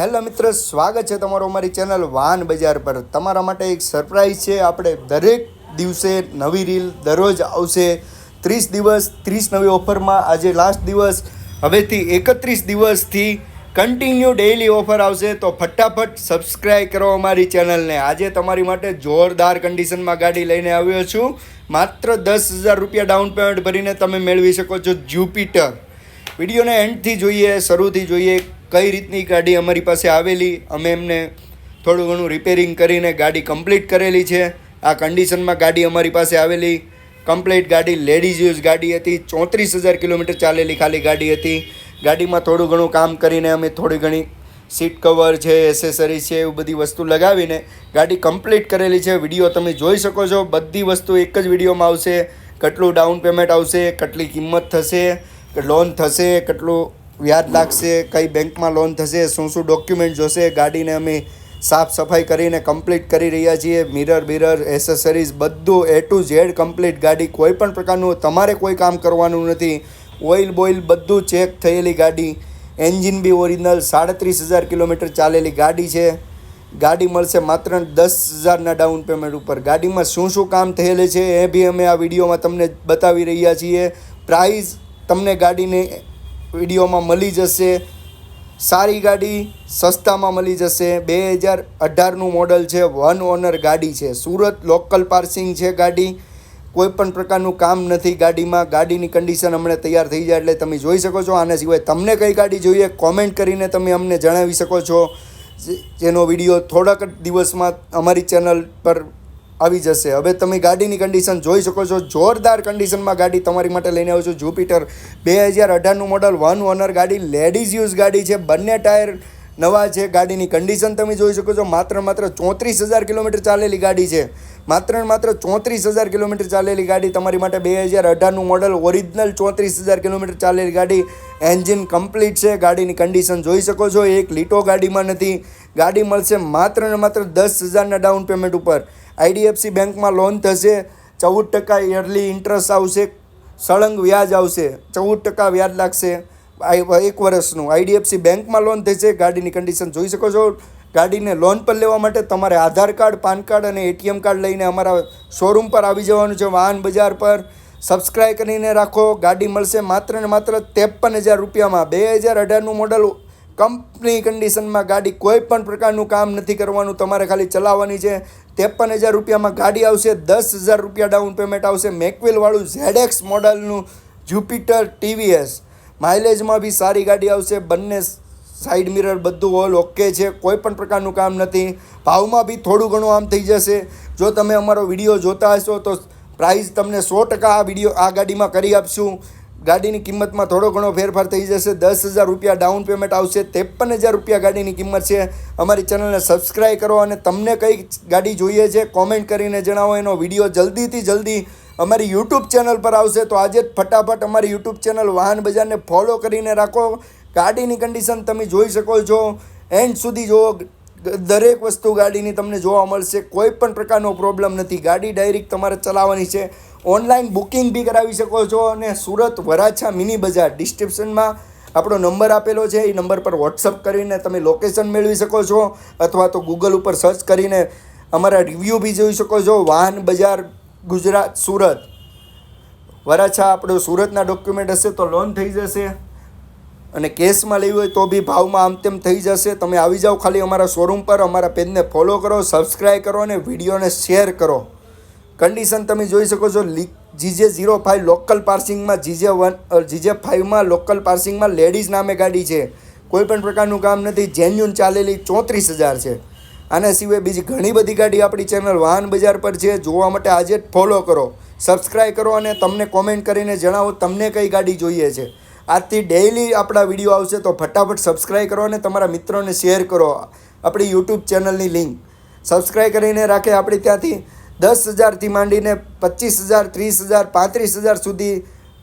Hello મિત્ર, સ્વાગત છે તમારું અમારી ચેનલ વાહન બજાર પર. તમારા માટે એક સરપ્રાઈઝ છે, આપણે દરેક દિવસે નવી રીલ દરરોજ આવશે. ત્રીસ દિવસ, ત્રીસ નવી ઓફરમાં, આજે લાસ્ટ દિવસ. હવેથી એકત્રીસ દિવસથી કન્ટિન્યુ ડેઇલી ઓફર આવશે, તો ફટાફટ સબસ્ક્રાઈબ કરો અમારી ચેનલને. આજે તમારી માટે જોરદાર કન્ડિશનમાં ગાડી લઈને આવ્યો છું. માત્ર દસ હજાર રૂપિયા ડાઉન પેમેન્ટ ભરીને તમે મેળવી શકો છો જ્યુપિટર વિડીયોને એન્ડથી જોઈએ, શરૂથી જોઈએ કઈ રીતની ગાડી અમારી પાસે આવેલી, અમે એમને થોડું ઘણું રિપેરિંગ કરીને ગાડી કમ્પ્લીટ કરેલી છે. આ કન્ડિશનમાં ગાડી અમારી પાસે આવેલી. કમ્પ્લીટ ગાડી લેડીઝ યુઝ ગાડી હતી. ચોત્રીસ હજાર કિલોમીટર ચાલેલી ખાલી ગાડી હતી. ગાડીમાં થોડું ઘણું કામ કરીને અમે થોડી ઘણી સીટ કવર છે એસેસરીઝ છે, એવું બધી વસ્તુ લગાવીને ગાડી કમ્પ્લીટ કરેલી છે. વીડિયો તમે જોઈ શકો છો. બધી વસ્તુ એક જ વિડીયોમાં આવશે. કેટલું ડાઉન પેમેન્ટ આવશે, કેટલી કિંમત થશે, લોન થશે, કેટલું વ્યાજ લાગશે, કઈ બેંકમાં લોન થશે, શું શું ડોક્યુમેન્ટ જોશે, ગાડીને અમે સાફ સફાઈ કરીને કમ્પ્લીટ કરી રહ્યા છીએ મિરર બિરર એસેસરીઝ બધું એ ટુ ઝેડ કમ્પ્લીટ ગાડી કોઈ પણ પ્રકારનું, તમારે કોઈ કામ કરવાનું નથી. ઓઇલ બોઇલ બધું ચેક થયેલી ગાડી. એન્જિન બી ઓરિજિનલ સાડત્રીસ હજાર કિલોમીટર ચાલેલી ગાડી છે. ગાડી મળશે માત્ર દસ હજારના ડાઉન પેમેન્ટ ઉપર. ગાડીમાં શું શું કામ થયેલું છે એ બી અમે આ વિડીયોમાં તમને બતાવી રહ્યા છીએ. પ્રાઇઝ તમને ગાડીને વિડીયોમાં મળી જશે. સારી ગાડી સસ્તામાં મળી જશે. બે હજાર અઢારનું મોડલ છે વન ઓનર ગાડી છે. સુરત લોકલ પાર્સિંગ છે ગાડી. કોઈ પણ પ્રકારનું કામ નથી ગાડીમાં. ગાડીની કન્ડિશન હમણાં તૈયાર થઈ જાય એટલે તમે જોઈ શકો છો. આના સિવાય તમને કઈ ગાડી જોઈએ કોમેન્ટ કરીને તમે અમને જણાવી શકો છો. જેનો વીડિયો થોડાક દિવસમાં અમારી ચેનલ પર આવી જશે. હવે તમે ગાડીની કન્ડિશન જોઈ શકો છો. જોરદાર કન્ડિશનમાં ગાડી તમારી માટે લઈને આવ્યો છું. જુપિટર બે હજાર અઢારનું મોડલ વન ઓનર ગાડી લેડીઝ યુઝ ગાડી છે. બંને ટાયર નવા છે. ગાડીની કન્ડિશન તમે જોઈ શકો છો. માત્ર માત્ર ચોત્રીસ હજાર કિલોમીટર ચાલેલી ગાડી છે. માત્ર માત્ર ચોત્રીસ હજાર કિલોમીટર ચાલેલી ગાડી તમારી માટે બે હજાર અઢારનું મોડલ ઓરિજિનલ ચોત્રીસ હજાર કિલોમીટર ચાલેલી ગાડી. એન્જિન કમ્પ્લીટ છે, ગાડીની કન્ડિશન જોઈ શકો છો, એક લીટો ગાડીમાં નથી, ગાડી મળશે માત્ર ને માત્ર દસ હજારના ડાઉન પેમેન્ટ ઉપર. આઈડીએફસી બેંકમાં લોન થશે, ચૌદ ટકા યરલી ઇન્ટરેસ્ટ આવશે, સળંગ વ્યાજ આવશે, ચૌદ ટકા વ્યાજ લાગશે એક વર્ષનું. આઈડીએફસી બેંકમાં લોન થશે, ગાડીની કન્ડિશન જોઈ શકો છો. ગાડીને લોન પર લેવા માટે તમારે આધાર કાર્ડ, પાન કાર્ડ અને એટીએમ કાર્ડ લઈને અમારા શોરૂમ પર આવી જવાનું છે, વાહન બજાર પર. સબસ્ક્રાઈબ કરીને રાખો. ગાડી મળશે માત્ર ને માત્ર ત્રેપન હજાર રૂપિયામાં. બે હજાર અઢારનું મોડલ કંપની કન્ડિશનમાં ગાડી કોઈ પણ પ્રકારનું કામ નથી કરવાનું. તમારે ખાલી ચલાવવાની છે. ત્રેપન હજાર રૂપિયામાં ગાડી આવશે. દસ હજાર રૂપિયા ડાઉન પેમેન્ટ આવશે. મેકવેલવાળું ઝેડએક્સ મોડલનું જ્યુપિટર ટીવીએસ માઇલેજમાં બી સારી ગાડી આવશે. બંને સાઈડ મિરર બધું ઓલ ઓકે છે. કોઈ પણ પ્રકારનું કામ નથી. ભાવમાં બી થોડું ઘણું આમ થઈ જશે. જો તમે અમારો વીડિયો જોતા હશો તો પ્રાઇસ તમને સો ટકા આ વીડિયો આ ગાડીમાં કરી આપશું. ગાડીની કિંમતમાં થોડો ઘણો ફેરફાર થઈ જશે. દસ હજાર રૂપિયા ડાઉન પેમેન્ટ આવશે. ત્રેપન હજાર રૂપિયા ગાડીની કિંમત છે. અમારી ચેનલને સબસ્ક્રાઈબ કરો અને તમને કઈ ગાડી જોઈએ છે કોમેન્ટ કરીને જણાવો. એનો વીડિયો જલ્દીથી જલ્દી અમારી યુટ્યુબ ચેનલ પર આવશે. તો આજે જ ફટાફટ અમારી યુટ્યુબ ચેનલ વાહન બજારને ફોલો કરીને રાખો. ગાડીની કન્ડિશન તમે જોઈ શકો છો. એન્ડ સુધી જુઓ. દરેક વસ્તુ ગાડીની તમને જોવા મળશે. કોઈ પણ પ્રકારનો પ્રોબ્લેમ નથી. ગાડી ડાયરેક્ટ તમારે ચલાવવાની છે. ઓનલાઈન બુકિંગ બી કરાવી શકો છો અને સુરત વરાછા મિની બજાર ડિસ્ક્રિપ્શનમાં આપણો નંબર આપેલો છે. એ નંબર પર વોટ્સઅપ કરીને તમે લોકેશન મેળવી શકો છો અથવા તો ગૂગલ ઉપર સર્ચ કરીને અમારા રિવ્યૂ બી જોઈ શકો છો. વાહન બજાર, ગુજરાત, સુરત. વરાછા આપણો સુરતના ડોક્યુમેન્ટ હશે તો લોન થઈ જશે. અને કેસમાં લેવી હોય તો બી ભાવમાં આમ તેમ થઈ જશે. તમે આવી જાઓ ખાલી અમારા શોરૂમ પર, અમારા પેજને ફોલો કરો સબસ્ક્રાઈબ કરો અને વિડીયોને શેર કરો. કન્ડિશન તમે જોઈ શકો છો જીજે ઝીરો ફાઇવ લોકલ પાર્સિંગમાં જીજે વન જીજે ફાઇવમાં લોકલ પાર્સિંગમાં લેડીઝ નામે ગાડી છે. કોઈ પણ પ્રકારનું કામ નથી જેન્યુન ચાલેલી ચોત્રીસ હજાર છે. આના સિવાય બીજી ઘણી બધી ગાડી આપણી ચેનલ વાહન બજાર પર છે, જોવા માટે આજે જ ફોલો કરો. સબસ્ક્રાઈબ કરો અને તમને કોમેન્ટ કરીને જણાવો, તમને કઈ ગાડી જોઈએ છે. આજથી ડેઈલી આપણા વીડિયો આવશે તો ફટાફટ સબસ્ક્રાઈબ કરો અને તમારા મિત્રોને શેર કરો આપણી યુટ્યુબ ચેનલની લિંક સબસ્ક્રાઈબ કરીને રાખે આપણે ત્યાંથી દસ હજારથી માંડીને પચીસ હજાર, ત્રીસ હજાર, પાંત્રીસ હજાર સુધી,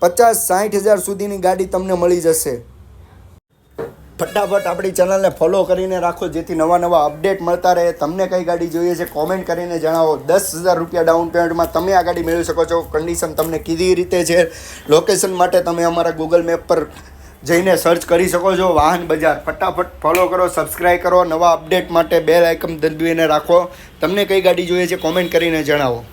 પચાસ, સાઠ હજાર સુધીની ગાડી તમને મળી જશે. ફટાફટ આપણી ચેનલને ફોલો કરીને રાખો, જેથી નવા નવા અપડેટ મળતા રહે. તમને કઈ ગાડી જોઈએ છે કોમેન્ટ કરીને જણાવો. દસ હજાર રૂપિયા ડાઉન પેમેન્ટમાં તમે આ ગાડી મેળવી શકો છો. કન્ડિશન તમને કીધી રીતે છે. લોકેશન માટે તમે અમારા ગૂગલ મેપ પર જઈને સર્ચ કરી શકો છો. વાહન બજાર. ફટાફટ ફોલો કરો સબસ્ક્રાઈબ કરો. નવા અપડેટ માટે બેલ આઇકન દબાવીને રાખો. તમને કઈ ગાડી જોઈએ છે કોમેન્ટ કરીને જણાવો.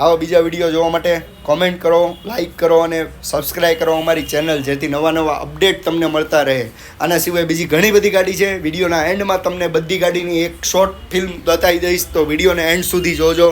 આવા બીજા વીડિયો જોવા માટે કોમેન્ટ કરો લાઇક કરો અને સબસ્ક્રાઈબ કરો અમારી ચેનલ જેથી નવા નવા અપડેટ તમને મળતા રહે. આના સિવાય બીજી ઘણી બધી ગાડી છે. વિડીયોના એન્ડમાં તમને બધી ગાડીની એક શોર્ટ ફિલ્મ બતાવી દઈશ, તો વિડીયોને એન્ડ સુધી જોજો.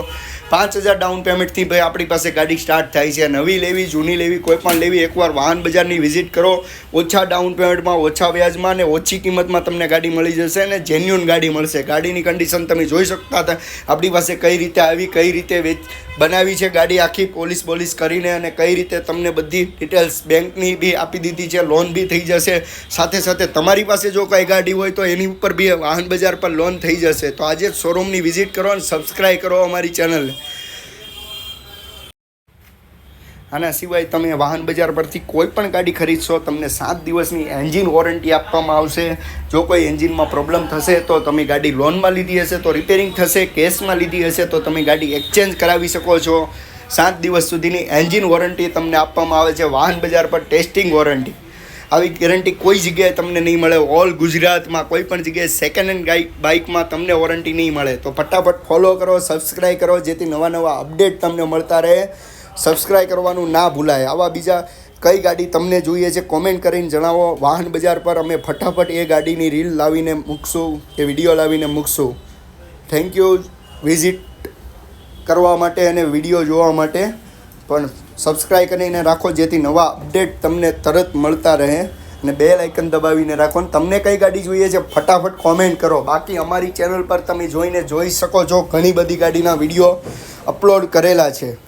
પાંચ હજાર ડાઉન પેમેન્ટથી ભાઈ આપણી પાસે ગાડી સ્ટાર્ટ થાય છે. નવી લેવી, જૂની લેવી, કોઈ પણ લેવી, એકવાર વાહન બજારની વિઝિટ કરો. ઓછા ડાઉન પેમેન્ટમાં ઓછા વ્યાજમાં અને ઓછી કિંમતમાં તમને ગાડી મળી જશે અને જેન્યુન ગાડી મળશે. ગાડીની કન્ડિશન તમે જોઈ શકતા હતા. આપણી પાસે કઈ રીતે આવી, કઈ રીતે વેચ બનાવી છે ગાડી આખી પોલીસ બોલીસ કરીને અને કઈ રીતે તમને બધી ડિટેલ્સ બેંકની બી આપી દીધી છે લોન બી થઈ જશે. સાથે સાથે તમારી પાસે જો કઈ ગાડી હોય તો એની ઉપર બી વાહન બજાર પર લોન થઈ જશે. તો આજે શોરૂમની વિઝિટ કરો અને સબસ્ક્રાઈબ કરો અમારી ચેનલને આના સિવાય તમે વાહન બજાર પરથી કોઈ પણ ગાડી ખરીદશો, તમને સાત દિવસની એન્જિન વોરંટી આપવામાં આવશે. જો કોઈ એન્જિનમાં પ્રોબ્લેમ થશે તો તમે ગાડી લોનમાં લીધી હશે, તો રિપેરિંગ થશે કેશમાં લીધી હશે, તો તમે ગાડી એક્સચેન્જ કરાવી શકો છો. સાત દિવસ સુધીની એન્જિન વોરંટી તમને આપવામાં આવે છે, વાહન બજાર પર ટેસ્ટિંગ વોરંટી આવી ગેરંટી કોઈ જગ્યાએ તમને નહીં મળે ઓલ ગુજરાતમાં કોઈ પણ જગ્યાએ સેકન્ડ હેન્ડ ગાઈ બાઇકમાં તમને વોરંટી નહીં મળે. તો ફટાફટ ફોલો કરો સબસ્ક્રાઈબ કરો, જેથી નવા નવા અપડેટ તમને મળતા રહે. સબસ્ક્રાઈબ કરવાનું ના ભૂલાય. આવા બીજા કઈ ગાડી તમને જોઈએ છે કોમેન્ટ કરીને જણાવો. વાહન બજાર પર અમે ફટાફટ એ ગાડીની રીલ લાવીને મૂકશું કે વીડિયો લાવીને મૂકશું. થેન્ક યુ વિઝિટ કરવા માટે અને વીડિયો જોવા માટે. પણ સબસ્ક્રાઈબ કરીને રાખો, જેથી નવા અપડેટ તમને તરત મળતા રહે. અને બે લાઇકન દબાવીને રાખો. અને તમને કઈ ગાડી જોઈએ છે, ફટાફટ કોમેન્ટ કરો. બાકી અમારી ચેનલ પર તમે જોઈને જોઈ શકો છો ઘણી બધી ગાડીના વીડિયો અપલોડ કરેલા છે.